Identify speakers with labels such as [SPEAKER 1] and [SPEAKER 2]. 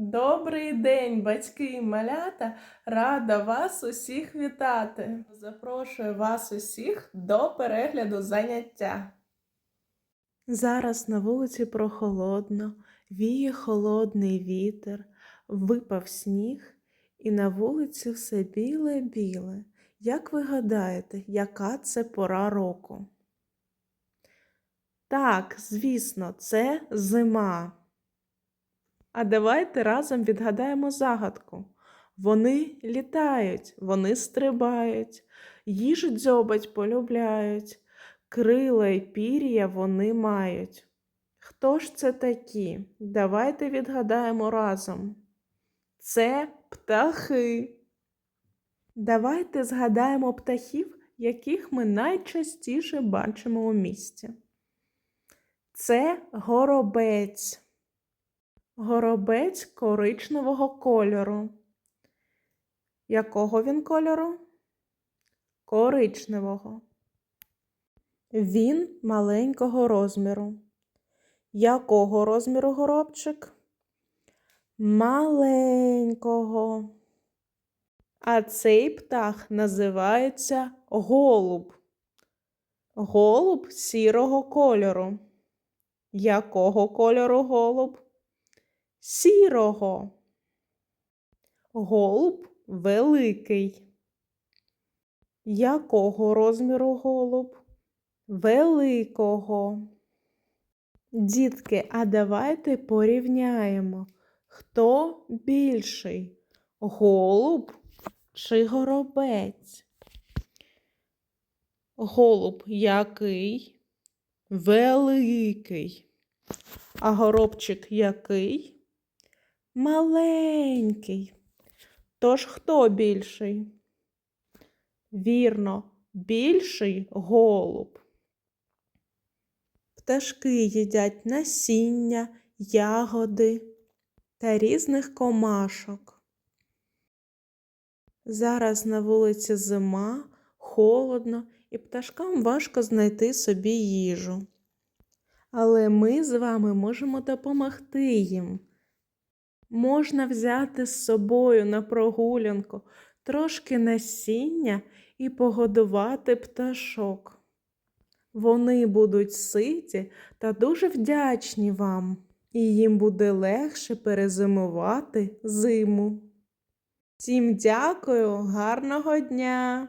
[SPEAKER 1] Добрий день, батьки і малята! Рада вас усіх вітати. Запрошую вас усіх до перегляду заняття. Зараз на вулиці прохолодно, віє холодний вітер, випав сніг, і на вулиці все біле-біле. Як ви гадаєте, яка це пора року? Так, звісно, це зима. А давайте разом відгадаємо загадку. Вони літають, вони стрибають, їжу дзьобать полюбляють, крила й пір'я вони мають. Хто ж це такі? Давайте відгадаємо разом. Це птахи. Давайте згадаємо птахів, яких ми найчастіше бачимо у місті. Це горобець. Горобець коричневого кольору. Якого він кольору? Коричневого. Він маленького розміру. Якого розміру горобчик? Маленького. А цей птах називається голуб. Голуб сірого кольору. Якого кольору голуб? Сірого. Голуб великий. Якого розміру голуб? Великого. Дітки, а давайте порівняємо, хто більший? Голуб чи горобець? Голуб який? Великий. А горобчик який? Маленький. Тож хто більший? Вірно, більший голуб. Пташки їдять насіння, ягоди та різних комашок. Зараз на вулиці зима, холодно, і пташкам важко знайти собі їжу. Але ми з вами можемо допомогти їм. Можна взяти з собою на прогулянку трошки насіння і погодувати пташок. Вони будуть ситі та дуже вдячні вам, і їм буде легше перезимувати зиму. Всім дякую, гарного дня!